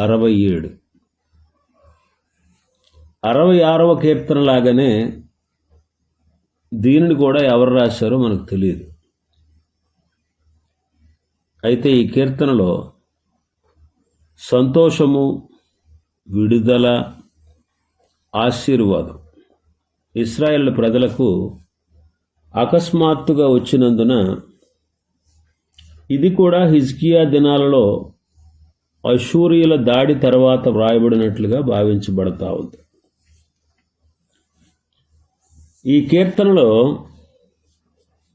అరవై ఏడు. అరవై ఆరవ కీర్తన లాగానే దీనిని కూడా ఎవరు రాశారో మనకు తెలియదు. అయితే ఈ కీర్తనలో సంతోషము విడుదల ఆశీర్వాదం ఇస్రాయేల్ ప్రజలకు అకస్మాత్తుగా వచ్చినందున ఇది కూడా హిజ్కియా దినాలలో అశూరియుల దాడి తర్వాత వ్రాయబడినట్లుగా భావించబడతా ఉంది. ఈ కీర్తనలో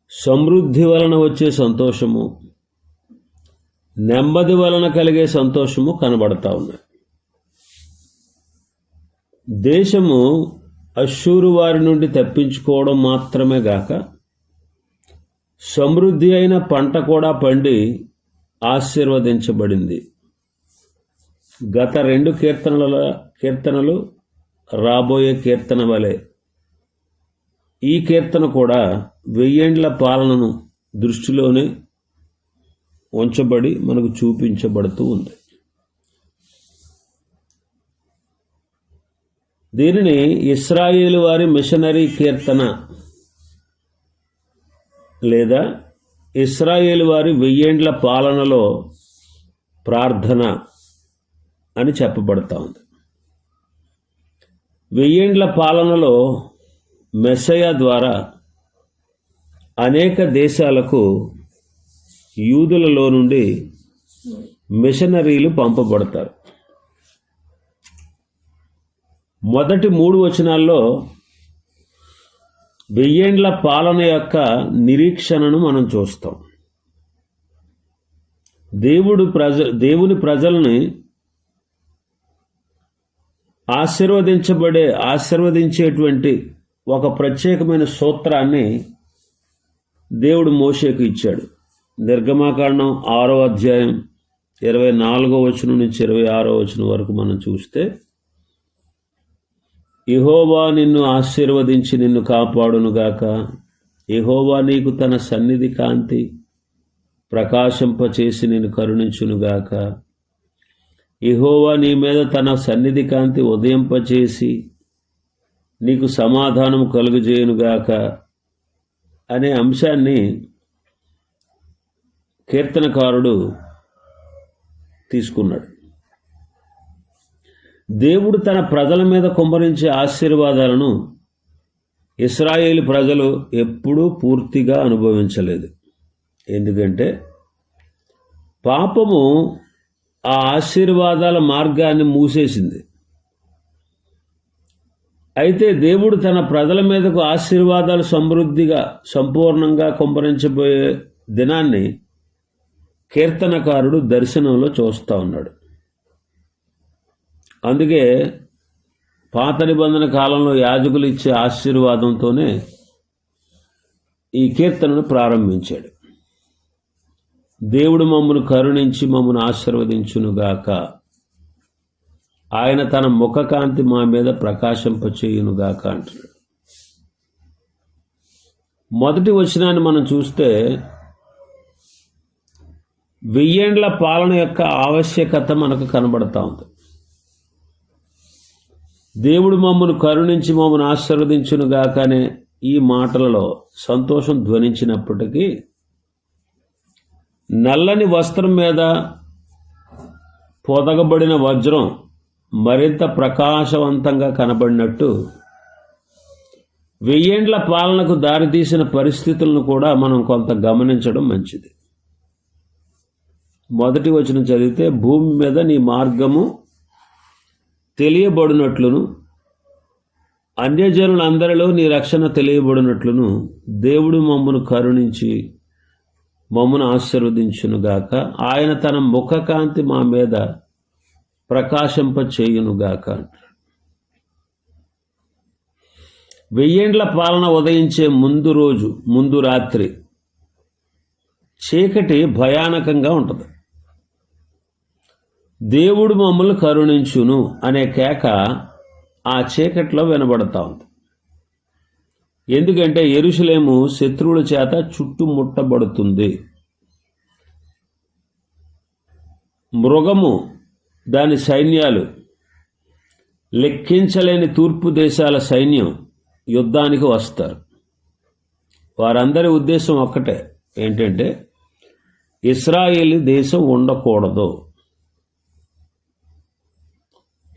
సమృద్ధి వలన వచ్చే సంతోషము నెమ్మది వలన కలిగే సంతోషము కనబడతా ఉన్నాయి. దేశము అశ్షూరు వారి నుండి తప్పించుకోవడం మాత్రమే గాక సమృద్ధి అయిన పంట కూడా పండి ఆశీర్వదించబడింది. గత రెండు కీర్తనల కీర్తనలు రాబోయే కీర్తన వలె. ఈ కీర్తన కూడా వెయ్యేండ్ల పాలనను దృష్టిలోనే ఉంచబడి మనకు చూపించబడుతూ ఉంది. దీనిని ఇస్రాయేలు వారి మిషనరీ కీర్తన లేదా ఇస్రాయేలు వారి వెయ్యేండ్ల పాలనలో ప్రార్థన అని చెప్పబడతా ఉంది. వెయ్యేండ్ల పాలనలో మెస్సయ ద్వారా అనేక దేశాలకు యూదులలో నుండి మిషనరీలు పంపబడతారు. మొదటి మూడు వచనాల్లో వెయ్యేండ్ల పాలన యొక్క నిరీక్షణను మనం చూస్తాం. దేవుడు ప్రజ దేవుని ప్రజల్ని ఆశీర్వదించబడే ఆశీర్వదించేటువంటి ఒక ప్రత్యేకమైన సూత్రాన్ని దేవుడు మోషేకు ఇచ్చాడు. నిర్గమాకాండం ఆరో అధ్యాయం ఇరవై నాలుగో వచనం నుంచి ఇరవై ఆరో వచనం వరకు మనం చూస్తే ఇహోవా నిన్ను ఆశీర్వదించి నిన్ను కాపాడునుగాక. ఇహోవా నీకు తన సన్నిధి కాంతి ప్రకాశింపచేసి నిన్ను కరుణించునుగాక. ఇహోవా నీ మీద తన సన్నిధి కాంతి ఉదయింపచేసి నీకు సమాధానం కలుగజేయునుగాక అనే అంశాన్ని కీర్తనకారుడు తీసుకున్నాడు. దేవుడు తన ప్రజల మీద కుమ్మరించే ఆశీర్వాదాలను ఇస్రాయేల్ ప్రజలు ఎప్పుడూ పూర్తిగా అనుభవించలేదు. ఎందుకంటే పాపము ఆ ఆశీర్వాదాల మార్గాన్ని మూసేసింది. అయితే దేవుడు తన ప్రజల మీదకు ఆశీర్వాదాలు సమృద్ధిగా సంపూర్ణంగా కుమ్మరించబోయే దినాన్ని కీర్తనకారుడు దర్శనంలో చూస్తూ ఉన్నాడు. అందుకే పాత నిబంధన కాలంలో యాజకులు ఇచ్చే ఆశీర్వాదంతోనే ఈ కీర్తనను ప్రారంభించాడు. దేవుడు మమ్మను కరుణించి మమ్మను ఆశీర్వదించునుగాక. ఆయన తన ముఖకాంతి మా మీద ప్రకాశింపచేయునుగాక అంటున్నాడు. మొదటి వచనాన్ని మనం చూస్తే వెయ్యేండ్ల పాలన యొక్క ఆవశ్యకత మనకు కనబడతా ఉంది. దేవుడు మమ్మను కరుణించి మమ్మను ఆశీర్వదించును గాకనే ఈ మాటలలో సంతోషం ధ్వనించినప్పటికీ నల్లని వస్త్రం మీద పొదగబడిన వజ్రం మరింత ప్రకాశవంతంగా కనబడినట్టు వెయ్యేండ్ల పాలనకు దారితీసిన పరిస్థితులను కూడా మనం కొంత గమనించడం మంచిది. మొదటి వచనం చదివితే భూమి మీద నీ మార్గము తెలియబడినట్లును అన్యజనులందరిలో నీ రక్షణ తెలియబడినట్లును దేవుడు మమ్మను కరుణించి మమ్మను ఆశీర్వదించునుగాక. ఆయన తన ముఖకాంతి మా మీద ప్రకాశింప చేయునుగాక అంటారు వెయ్యేండ్ల పాలన ఉదయించే ముందు రోజు ముందు రాత్రి చీకటి భయానకంగా ఉంటుంది. దేవుడు మమ్మల్ని కరుణించును అనే కేక ఆ చీకట్లో వినబడతా ఉంది. ఎందుకంటే ఎరుసలేము శత్రువుల చేత చుట్టుముట్టబడుతుంది. మృగము దాని సైన్యాలు లెక్కించలేని తూర్పు దేశాల సైన్యం యుద్ధానికి వస్తారు. వారందరి ఉద్దేశం ఒక్కటే ఏంటంటే ఇస్రాయేల్ దేశం ఉండకూడదు.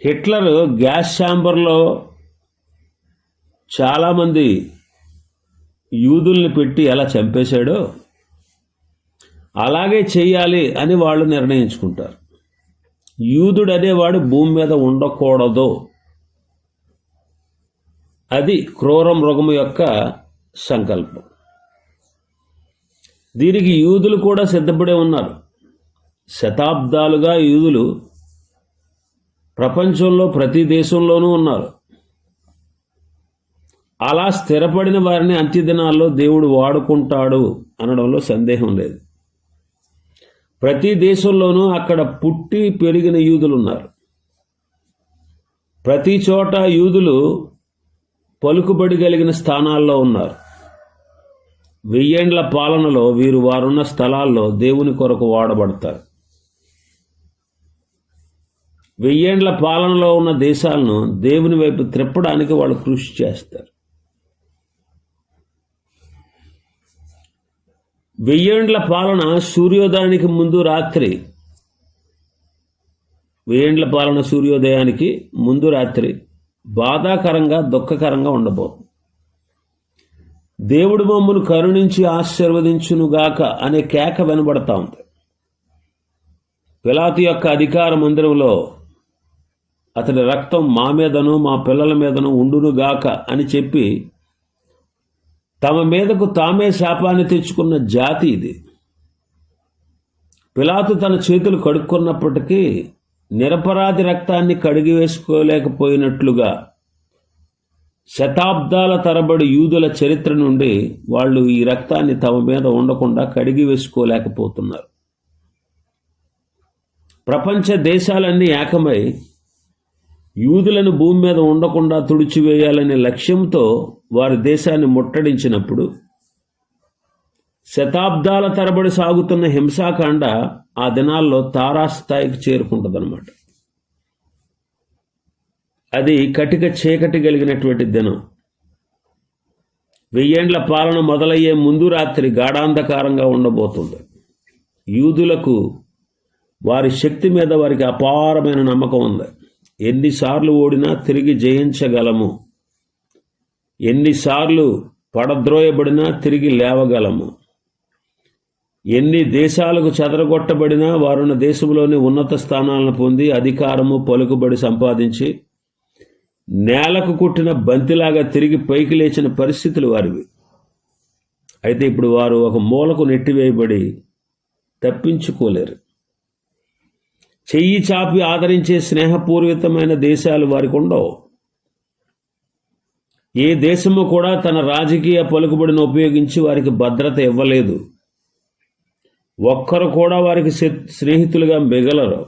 హిట్లర్ గ్యాస్ ఛాంబర్లో చాలామంది యూదుల్ని పెట్టి ఎలా చంపేశాడో అలాగే చేయాలి అని వాళ్ళు నిర్ణయించుకుంటారు. యూదుడు అనేవాడు భూమి మీద ఉండకూడదు. అది క్రూర మృగము యొక్క సంకల్పం. దీనికి యూదులు కూడా సిద్ధపడే ఉన్నారు. శతాబ్దాలుగా యూదులు ప్రపంచంలో ప్రతి దేశంలోనూ ఉన్నారు. అలా స్థిరపడిన వారిని అంత్యదినాల్లో దేవుడు వాడుకుంటాడు అనడంలో సందేహం లేదు. ప్రతి దేశంలోనూ అక్కడ పుట్టి పెరిగిన యూదులు ఉన్నారు ప్రతి చోట యూదులు పలుకుబడి కలిగిన స్థానాల్లో ఉన్నారు. వెయ్యేండ్ల పాలనలో వీరు వారున్న స్థలాల్లో దేవుని కొరకు వాడబడతారు. వెయ్యేండ్ల పాలనలో ఉన్న దేశాలను దేవుని వైపు త్రిప్పడానికి వాళ్ళు కృషి చేస్తారు. వెయ్యేండ్ల పాలన సూర్యోదయానికి ముందు రాత్రి. వెయ్యేండ్ల పాలన సూర్యోదయానికి ముందు రాత్రి. బాధాకరంగా దుఃఖకరంగా ఉండబో దేవుడు మమ్మను కరుణించి ఆశీర్వదించునుగాక అనే కేక వెనబడతా ఉంది. పిలాతి యొక్క అధికార మందిరంలో అతడి రక్తం మా మీదను మా పిల్లల మీదను ఉండునుగాక అని చెప్పి తమ మీదకు తామే శాపాన్ని తెచ్చుకున్న జాతి ఇది. పిలాతు తన చేతులు కడుక్కున్నప్పటికీ నిరపరాధి రక్తాన్ని కడిగి వేసుకోలేకపోయినట్లుగా శతాబ్దాల తరబడి యూదుల చరిత్ర నుండి వాళ్ళు ఈ రక్తాన్ని తమ మీద ఉండకుండా కడిగి వేసుకోలేకపోతున్నారు. ప్రపంచ దేశాలన్నీ ఏకమై యూదులను భూమి మీద ఉండకుండా తుడిచివేయాలనే లక్ష్యంతో వారి దేశాన్ని ముట్టడించినప్పుడు శతాబ్దాల తరబడి సాగుతున్న హింసాకాండ ఆ దినాల్లో తారాస్థాయికి చేరుకుంటుందన్నమాట. అది కటిక చీకటి కలిగినటువంటి దినం. వెయ్యేండ్ల పాలన మొదలయ్యే ముందు రాత్రి గాఢాంధకారంగా ఉండబోతుంది. యూదులకు వారి శక్తి మీద వారికి అపారమైన నమ్మకం ఉంది. ఎన్నిసార్లు ఓడినా తిరిగి జయించగలము. ఎన్నిసార్లు పడద్రోయబడినా తిరిగి లేవగలము. ఎన్ని దేశాలకు చెదరగొట్టబడినా వారున్న దేశంలోని ఉన్నత స్థానాలను పొంది అధికారము పలుకుబడి సంపాదించి నేలకు కుట్టిన బంతిలాగా తిరిగి పైకి లేచిన పరిస్థితులు వారివి. అయితే ఇప్పుడు వారు ఒక మూలకు నెట్టివేయబడి తప్పించుకోలేరు. చెయ్యి చాపి ఆదరించే స్నేహపూర్వితమైన దేశాలు వారికి ఉండవు. ఏ దేశము కూడా తన రాజకీయ పలుకుబడిని ఉపయోగించి వారికి భద్రత ఇవ్వలేదు. ఒక్కరు కూడా వారికి స్నేహితులుగా మిగలరు.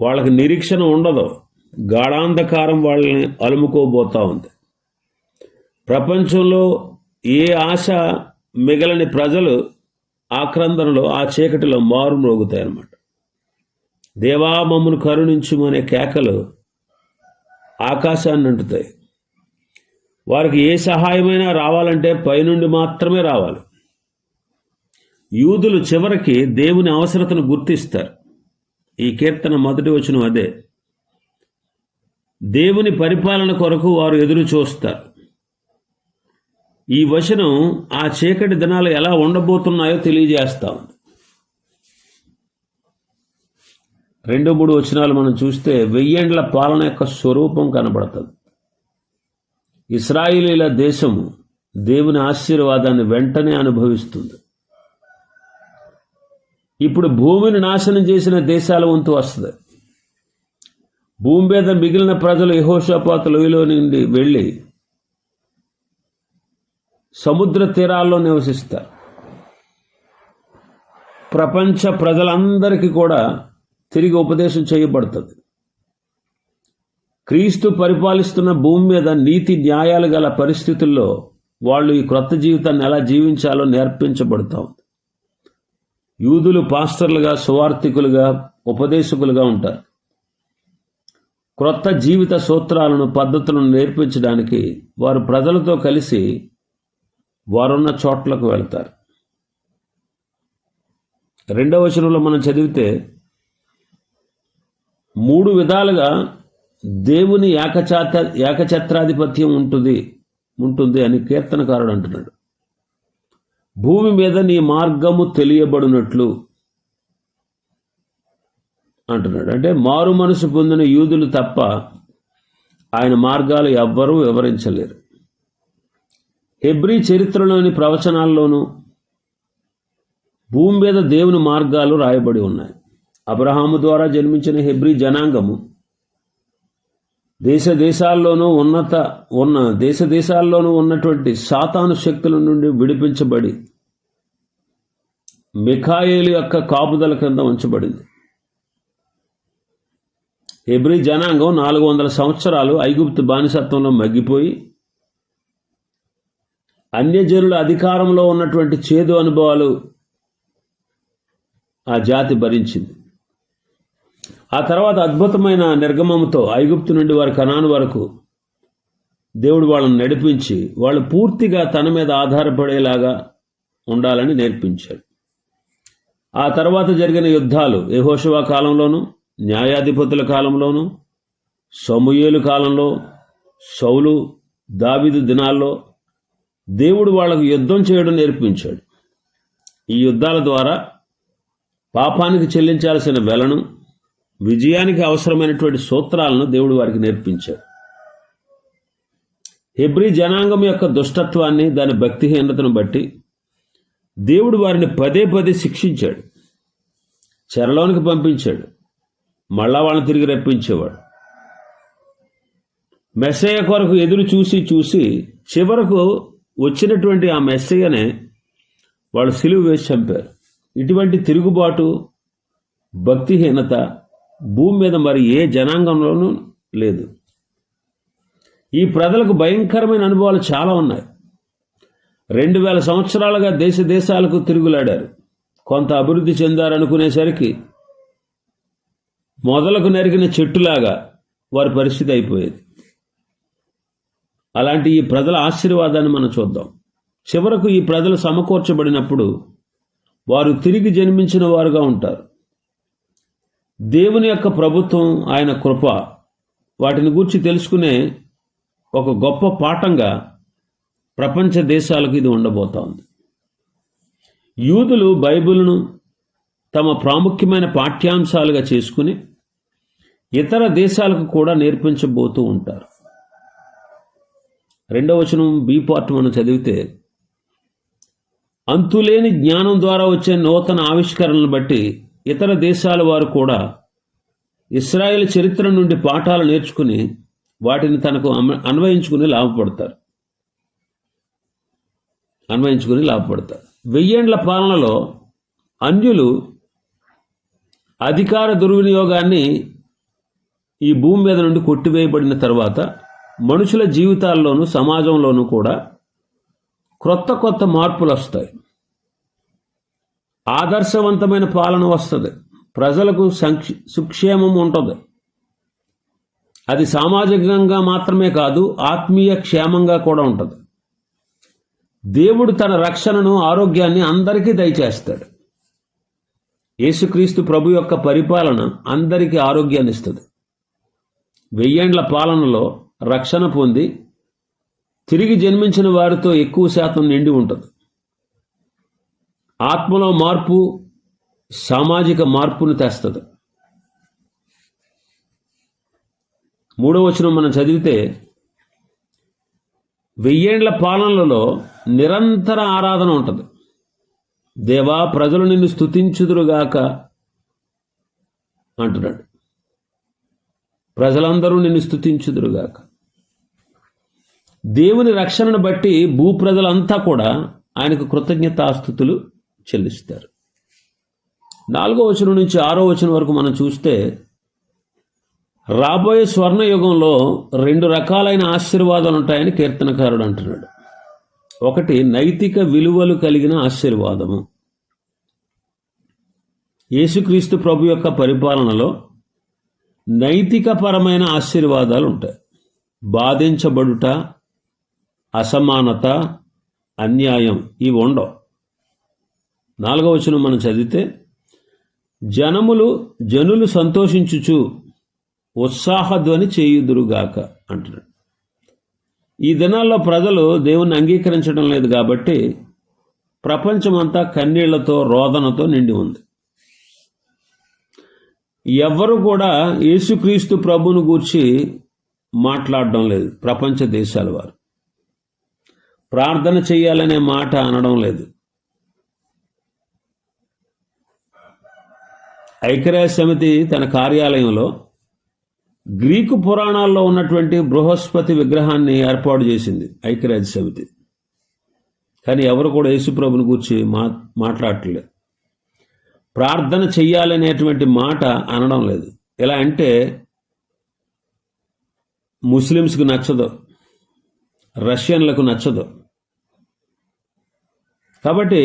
వాళ్ళకి నిరీక్షణ ఉండదు. గాఢాంధకారం వాళ్ళని అలుముకోబోతా ఉంది. ప్రపంచంలో ఏ ఆశ మిగలని ప్రజలు ఆక్రందనలో ఆ చీకటిలో మారు మ్రోగుతాయన్నమాట దేవా మమ్మను కరుణించుమనే కేకలు ఆకాశాన్ని అంటుతాయి. వారికి ఏ సహాయమైనా రావాలంటే పైనుండి మాత్రమే రావాలి. యూదులు చివరికి దేవుని అవసరతను గుర్తిస్తారు. ఈ కీర్తన మొదటి వచనం అదే. దేవుని పరిపాలన కొరకు వారు ఎదురు చూస్తారు. ఈ వచనం ఆ చీకటి దినాలు ఎలా ఉండబోతున్నాయో తెలియజేస్తాం ఉంది రెండు మూడు వచనాలు మనం చూస్తే వెయ్యేండ్ల పాలన యొక్క స్వరూపం కనబడుతుంది. ఇస్రాయిలీల దేశము దేవుని ఆశీర్వాదాన్ని వెంటనే అనుభవిస్తుంది. ఇప్పుడు భూమిని నాశనం చేసిన దేశాల వంతు వస్తుంది. భూమి మీద మిగిలిన ప్రజలు యహోషపాత లోయలో నుండి వెళ్ళి సముద్ర తీరాల్లో నివసిస్తారు. ప్రపంచ ప్రజలందరికీ కూడా తిరిగి ఉపదేశం చేయబడుతుంది. క్రీస్తు పరిపాలిస్తున్న భూమి మీద నీతి న్యాయాలు గల పరిస్థితుల్లో వాళ్ళు ఈ క్రొత్త జీవితాన్ని ఎలా జీవించాలో నేర్పించబడతా. ఉంది యూదులు పాస్టర్లుగా సువార్థికులుగా ఉపదేశకులుగా ఉంటారు. క్రొత్త జీవిత సూత్రాలను పద్ధతులను నేర్పించడానికి వారు ప్రజలతో కలిసి వారున్న చోట్లకు వెళ్తారు. రెండవ వచనంలో మనం చదివితే మూడు విధాలుగా దేవుని ఏకచాత ఏకఛత్రాధిపత్యం ఉంటుంది ఉంటుంది అని కీర్తనకారుడు అంటున్నాడు. భూమి మీద నీ మార్గము తెలియబడినట్లు అంటున్నాడు. అంటే మారు మనసు పొందిన యూదులు తప్ప ఆయన మార్గాలు ఎవ్వరూ వివరించలేరు. హెబ్రీ చరిత్రలోని ప్రవచనాల్లోనూ భూమి మీద దేవుని మార్గాలు రాయబడి ఉన్నాయి. అబ్రహాము ద్వారా జన్మించిన హెబ్రీ జనాంగము. దేశ దేశాల్లోనూ ఉన్నత ఉన్న దేశ దేశాల్లోనూ ఉన్నటువంటి సాతాను శక్తుల నుండి విడిపించబడి మిఖాయేలు యొక్క కాపుదల క్రింద ఉంచబడింది. హెబ్రీ జనాంగం నాలుగు వందల సంవత్సరాలు ఐగుప్తు బానిసత్వంలో మగ్గిపోయి అన్యజనుల అధికారంలో ఉన్నటువంటి చేదు అనుభవాలు ఆ జాతి భరించింది. ఆ తర్వాత అద్భుతమైన నిర్గమముతో ఐగుప్తు నుండి వారి కనాను వరకు దేవుడు వాళ్ళని నడిపించి వాళ్ళు పూర్తిగా తన మీద ఆధారపడేలాగా ఉండాలని నేర్పించాడు. ఆ తర్వాత జరిగిన యుద్ధాలు యహోషవా కాలంలోనూ న్యాయాధిపతుల కాలంలోనూ సమూయేలు కాలంలో సౌలు దావిదు దినాల్లో దేవుడు వాళ్ళకు యుద్ధం చేయడం నేర్పించాడు. ఈ యుద్ధాల ద్వారా పాపానికి చెల్లించాల్సిన వెలను విజయానికి అవసరమైనటువంటి సూత్రాలను దేవుడు వారికి నేర్పించాడు. హెబ్రీ జనాంగం యొక్క దుష్టత్వాన్ని దాని భక్తిహీనతను బట్టి దేవుడు వారిని పదే పదే శిక్షించాడు. చెరలోనికి పంపించాడు. మళ్ళా వాళ్ళని తిరిగి రప్పించేవాడు. మెస్సయ్య కొరకు ఎదురు చూసి చూసి చివరకు వచ్చినటువంటి ఆ మెస్సయ్యనే వాళ్ళు సిలువు వేసి చంపారు. ఇటువంటి తిరుగుబాటు భక్తిహీనత భూమి మీద మరి ఏ జనాంగంలోనూ లేదు. ఈ ప్రజలకు భయంకరమైన అనుభవాలు చాలా ఉన్నాయి. రెండు వేల సంవత్సరాలుగా దేశ దేశాలకు తిరుగులాడారు. కొంత అభివృద్ధి చెందారనుకునేసరికి మొదలకు నరికిన చెట్టులాగా వారి పరిస్థితి అయిపోయేది. అలాంటి ఈ ప్రజల ఆశీర్వాదాన్ని మనం చూద్దాం. చివరకు ఈ ప్రజలు సమకూర్చబడినప్పుడు వారు తిరిగి జన్మించిన వారుగా ఉంటారు. దేవుని యొక్క ప్రభుత్వం ఆయన కృప. వాటిని గూర్చి తెలుసుకునే ఒక గొప్ప పాఠంగా ప్రపంచ దేశాలకు ఇది ఉండబోతోంది. యూదులు బైబిల్ను తమ ప్రాముఖ్యమైన పాఠ్యాంశాలుగా చేసుకుని ఇతర దేశాలకు కూడా నేర్పించబోతూ ఉంటారు. రెండవ వచనం బి పార్ట్ మనం చదివితే అంతులేని జ్ఞానం ద్వారా వచ్చే నూతన ఆవిష్కరణలను బట్టి ఇతర దేశాల వారు కూడా ఇస్రాయేల్ చరిత్ర నుండి పాఠాలు నేర్చుకుని వాటిని తనకు అన్వయించుకుని లాభపడతారు. అన్వయించుకుని లాభపడతారు. వెయ్యేండ్ల పాలనలో అన్యులు అధికార దుర్వినియోగాన్ని ఈ భూమి మీద నుండి కొట్టివేయబడిన తర్వాత మనుషుల జీవితాల్లోనూ సమాజంలోనూ కూడా క్రొత్త కొత్త మార్పులు వస్తాయి ఆదర్శవంతమైన పాలన వస్తుంది. ప్రజలకు సంక్ష సుక్షేమం ఉంటుంది. అది సామాజికంగా మాత్రమే కాదు ఆత్మీయ క్షేమంగా కూడా ఉంటుంది. దేవుడు తన రక్షణను ఆరోగ్యాన్ని అందరికీ దయచేస్తాడు. యేసుక్రీస్తు ప్రభు యొక్క పరిపాలన అందరికీ ఆరోగ్యాన్ని ఇస్తుంది. వెయ్యేండ్ల పాలనలో రక్షణ పొంది తిరిగి జన్మించిన వారితో ఎక్కువ శాతం నిండి ఉంటుంది. ఆత్మలో మార్పు సామాజిక మార్పును తెస్తుంది. మూడో వచనం మనం చదివితే వెయ్యేండ్ల పాలనలలో నిరంతర ఆరాధన ఉంటుంది. దేవా ప్రజలు నిన్ను స్థుతించుదురుగాక అంటున్నాడు. ప్రజలందరూ నిన్ను స్థుతించుదురుగాక దేవుని రక్షణను బట్టి భూ ప్రజలంతా కూడా ఆయనకు కృతజ్ఞతాస్థుతులు చెల్లిస్తారు. నాలుగో వచనం నుంచి ఆరో వచనం వరకు మనం చూస్తే రాబోయే స్వర్ణ యుగంలో రెండు రకాలైన ఆశీర్వాదాలు ఉంటాయని కీర్తనకారుడు అంటున్నాడు. ఒకటి నైతిక విలువలు కలిగిన ఆశీర్వాదము. యేసుక్రీస్తు ప్రభు యొక్క పరిపాలనలో నైతికపరమైన ఆశీర్వాదాలు ఉంటాయి. బాధించబడుట అసమానత అన్యాయం ఇవి ఉండవు. నాలుగవ వచనం మనం చదివితే జనములు జనులు సంతోషించుచు ఉత్సాహధ్వని చేయుదురుగాక అంటున్నాడు. ఈ దినాల్లో ప్రజలు దేవుణ్ణి అంగీకరించడం లేదు కాబట్టి ప్రపంచమంతా కన్నీళ్ళతో రోదనతో నిండి ఉంది. ఎవ్వరు కూడా యేసుక్రీస్తు ప్రభును గూర్చి మాట్లాడడం లేదు ప్రపంచ దేశాల వారు. ప్రార్థన చేయాలనే మాట అనడం లేదు. ఐక్యరాజ్య సమితి తన కార్యాలయంలో గ్రీకు పురాణాల్లో ఉన్నటువంటి బృహస్పతి విగ్రహాన్ని ఏర్పాటు చేసింది ఐక్యరాజ్య సమితి కానీ ఎవరు కూడా యేసుప్రభుని గురించి మా మాట్లాడట్లేదు ప్రార్థన చెయ్యాలనేటువంటి మాట అనడం లేదు. ఎలా అంటే ముస్లిమ్స్కి నచ్చదు రష్యన్లకు నచ్చదు. కాబట్టి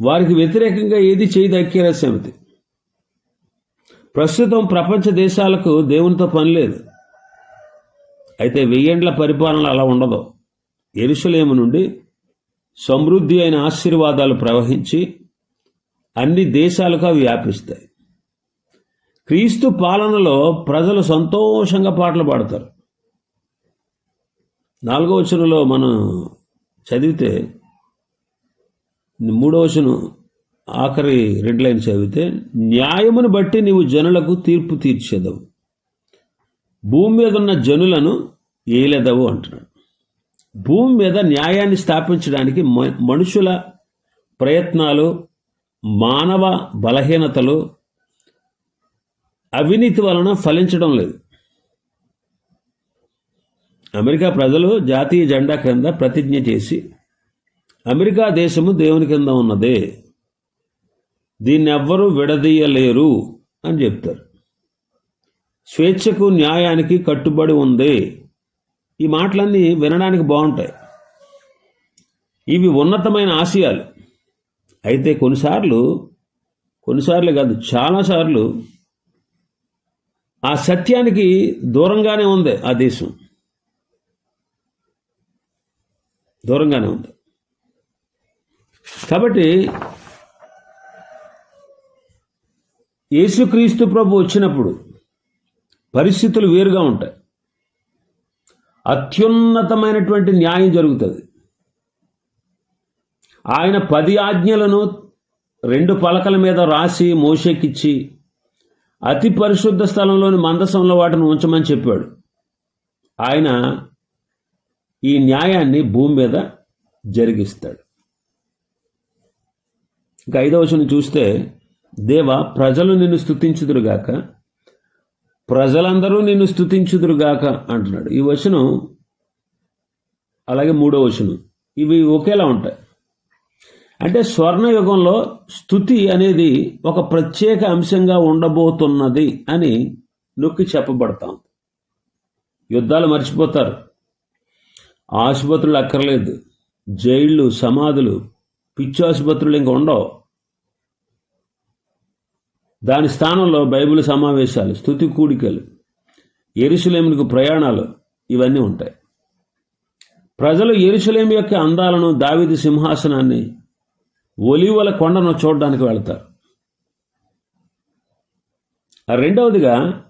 వారికి వ్యతిరేకంగా ఏది చేయదు ఐక్యరాజ్య సమితి. ప్రస్తుతం ప్రపంచ దేశాలకు దేవునితో పని లేదు. అయితే వెయ్యేండ్ల పరిపాలన అలా ఉండదు. ఎరుసలేము నుండి సమృద్ధి అయిన ఆశీర్వాదాలు ప్రవహించి అన్ని దేశాలకు అవి వ్యాపిస్తాయి. క్రీస్తు పాలనలో ప్రజలు సంతోషంగా పాటలు పాడతారు. నాలుగో వచనంలో మనం చదివితే మూడో వచనం ఆఖరి రెడ్ లైన్ చదివితే న్యాయమును బట్టి నీవు జనులకు తీర్పు తీర్చేదవు. భూమి మీద ఉన్న జనులను ఏలేదవు అంటున్నాడు. భూమి మీద న్యాయాన్ని స్థాపించడానికి మ- మనుషుల ప్రయత్నాలు మానవ బలహీనతలు అవినీతి వలన ఫలించడం లేదు. అమెరికా ప్రజలు జాతీయ జెండా క్రింద ప్రతిజ్ఞ చేసి అమెరికా దేశము దేవుని కింద ఉన్నదే. దీన్ని ఎవ్వరూ విడదీయలేరు అని చెప్తారు. స్వేచ్ఛకు న్యాయానికి కట్టుబడి ఉంది. ఈ మాటలన్నీ వినడానికి బాగుంటాయి. ఇవి ఉన్నతమైన ఆశయాలు. అయితే కొన్నిసార్లు కొన్నిసార్లు కాదు చాలాసార్లు ఆ సత్యానికి దూరంగానే ఉంది ఆ దేశం. దూరంగానే ఉంది. కాబట్టి యేసుక్రీస్తు ప్రభు వచ్చినప్పుడు పరిస్థితులు వేరుగా ఉంటాయి. అత్యున్నతమైనటువంటి న్యాయం జరుగుతుంది. ఆయన పది ఆజ్ఞలను రెండు పలకల మీద రాసి మోషెక్కిచ్చి అతి పరిశుద్ధ స్థలంలోని మందసంలో వాటిని ఉంచమని చెప్పాడు. ఆయన ఈ న్యాయాన్ని భూమి మీద జరిగిస్తాడు. ఇంకా ఐదవచనం చూస్తే దేవ ప్రజలు నిన్ను స్థుతించుదురుగాక ప్రజలందరూ నిన్ను స్థుతించుదురుగాక అంటున్నాడు. ఈ వచనం అలాగే మూడో వచనం ఇవి ఒకేలా ఉంటాయి. అంటే స్వర్ణయుగంలో స్థుతి అనేది ఒక ప్రత్యేక అంశంగా ఉండబోతున్నది అని నొక్కి చెప్పబడతాం యుద్ధాలు మర్చిపోతారు. ఆసుపత్రులు అక్కర్లేదు. జైళ్ళు సమాధులు పిచ్చి ఆసుపత్రులు ఇంకా ఉండవు. దాని స్థానంలో బైబిల్ సమావేశాలు స్థుతి కూడికలు ఎరుసలేమునికి ప్రయాణాలు ఇవన్నీ ఉంటాయి. ప్రజలు ఎరుసలేం యొక్క అందాలను దావిది సింహాసనాన్ని ఒలివల కొండను చూడడానికి వెళ్తారు. రెండవదిగా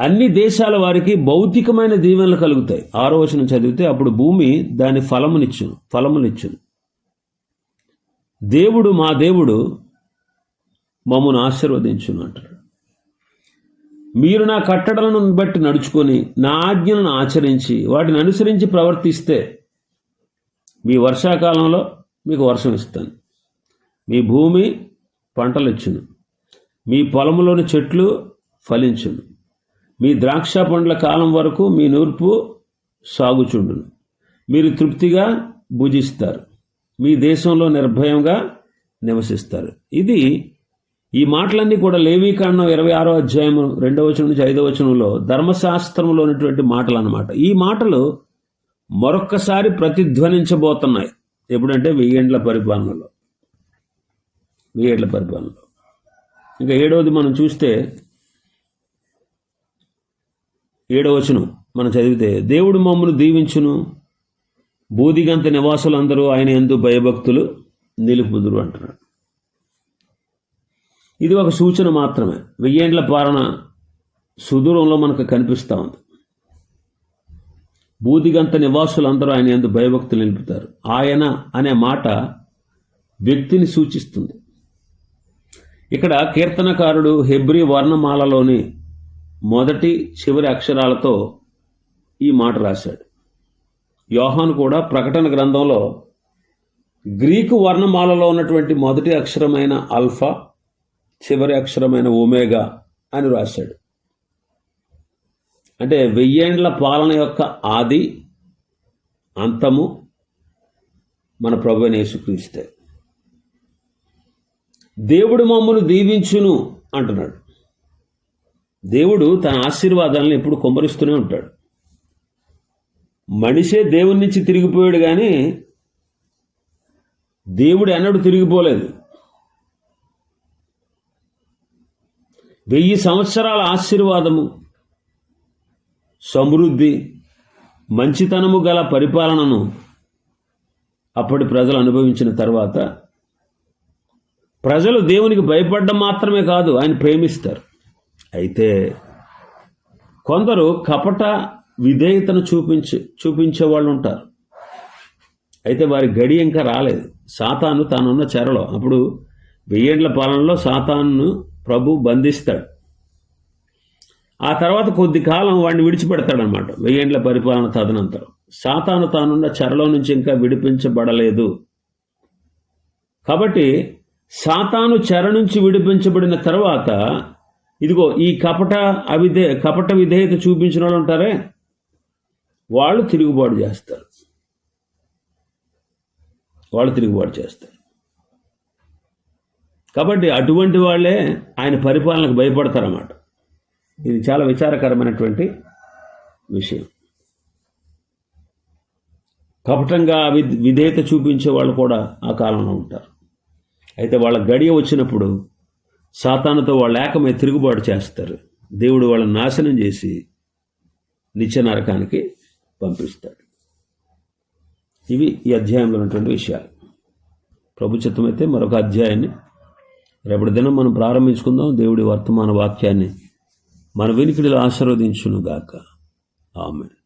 అన్ని దేశాల వారికి భౌతికమైన దీవెనలు కలుగుతాయి. ఆరో వచనం చదివితే అప్పుడు భూమి దాని ఫలమునిచ్చును ఫలమునిచ్చును. దేవుడు మా దేవుడు మమ్మను ఆశీర్వదించును అంటాడు మీరు నా కట్టడలను బట్టి నడుచుకొని నా ఆజ్ఞలను ఆచరించి వాటిని అనుసరించి ప్రవర్తిస్తే మీ వర్షాకాలంలో మీకు వర్షం ఇస్తాను. మీ భూమి పంటలు ఇచ్చును మీ పొలంలోని చెట్లు ఫలించును. మీ ద్రాక్ష పండ్ల కాలం వరకు మీ నూర్పు సాగుచుండును. మీరు తృప్తిగా భుజిస్తారు. మీ దేశంలో నిర్భయంగా నివసిస్తారు. ఇది ఈ మాటలన్నీ కూడా లేవీకాండం ఇరవై ఆరో అధ్యాయం రెండవ వచనం నుంచి ఐదవ వచనంలో ధర్మశాస్త్రంలో ఉన్నటువంటి మాటలు అన్నమాట ఈ మాటలు మరొక్కసారి ప్రతిధ్వనించబోతున్నాయి. ఎప్పుడంటే వెయ్యేండ్ల పరిపాలనలో. వెయ్యేండ్ల పరిపాలనలో. ఇంకా ఏడవది మనం చూస్తే ఏడవ వచనం మనం చదివితే దేవుడు మమ్మను దీవించును బూదిగంత నివాసులందరూ ఆయన ఎందు భయభక్తులు నిలుపుదురు అంటున్నాడు. ఇది ఒక సూచన మాత్రమే. వెయ్యేండ్ల పాలన సుదూరంలో మనకు కనిపిస్తూ ఉంది. బూదిగంత నివాసులందరూ ఆయన ఎందు భయభక్తులు నిలుపుతారు. ఆయన అనే మాట వ్యక్తిని సూచిస్తుంది. ఇక్కడ కీర్తనకారుడు హెబ్రి వర్ణమాలలోని మొదటి చివరి అక్షరాలతో ఈ మాట రాశాడు. యోహాను కూడా ప్రకటన గ్రంథంలో గ్రీకు వర్ణమాలలో ఉన్నటువంటి మొదటి అక్షరమైన అల్ఫా చివరి అక్షరమైన ఒమేగా అని రాశాడు. అంటే వెయ్యేండ్ల పాలన యొక్క ఆది అంతము మన ప్రభు అయిన యేసుక్రీస్తే. దేవుడు మమ్మల్ని దీవించును అంటున్నాడు. దేవుడు తన ఆశీర్వాదాలను ఎప్పుడు కుమ్మరిస్తూనే ఉంటాడు. మనిషే దేవుని నుంచి తిరిగిపోయాడు కానీ దేవుడు ఎన్నడూ తిరిగిపోలేదు. వెయ్యి సంవత్సరాల ఆశీర్వాదము సమృద్ధి మంచితనము గల పరిపాలనను అప్పటి ప్రజలు అనుభవించిన తర్వాత ప్రజలు దేవునికి భయపడడం మాత్రమే కాదు ఆయన ప్రేమిస్తారు. అయితే కొందరు కపట విధేయతను చూపించే చూపించే వాళ్ళు ఉంటారు. అయితే వారి గడి ఇంకా రాలేదు. సాతాను తానున్న చెరలో. అప్పుడు వెయ్యేండ్ల పాలనలో సాతాను ప్రభు బంధిస్తాడు. ఆ తర్వాత కొద్ది కాలం వాడిని విడిచిపెడతాడనమాట వెయ్యేండ్ల పరిపాలన తదనంతరం. సాతాను తానున్న చెరలో నుంచి ఇంకా విడిపించబడలేదు. కాబట్టి సాతాను చెర నుంచి విడిపించబడిన తర్వాత ఇదిగో ఈ కపట అవిధే కపట విధేయత చూపించిన వాళ్ళు ఉంటారే? వాళ్ళు తిరుగుబాటు చేస్తారు. వాళ్ళు తిరుగుబాటు చేస్తారు. కాబట్టి అటువంటి వాళ్ళే ఆయన పరిపాలనకు భయపడతారన్నమాట. ఇది చాలా విచారకరమైనటువంటి విషయం. కపటంగా వి- విధేయత చూపించే వాళ్ళు కూడా ఆ కాలంలో ఉంటారు. అయితే వాళ్ళ గడియ వచ్చినప్పుడు సాతానుతో వాళ్ళు ఏకమై తిరుగుబాటు చేస్తారు. దేవుడు వాళ్ళని నాశనం చేసి నిత్య నరకానికి పంపిస్తాడు. ఇవి ఈ అధ్యాయంలో ఉన్నటువంటి విషయాలు. ప్రభుత్వం అయితే మరొక అధ్యాయాన్ని రేపటి దినం మనం ప్రారంభించుకుందాం. దేవుడి వర్తమాన వాక్యాన్ని మన వెనుకడిలో ఆశీర్వదించును గాక ఆమె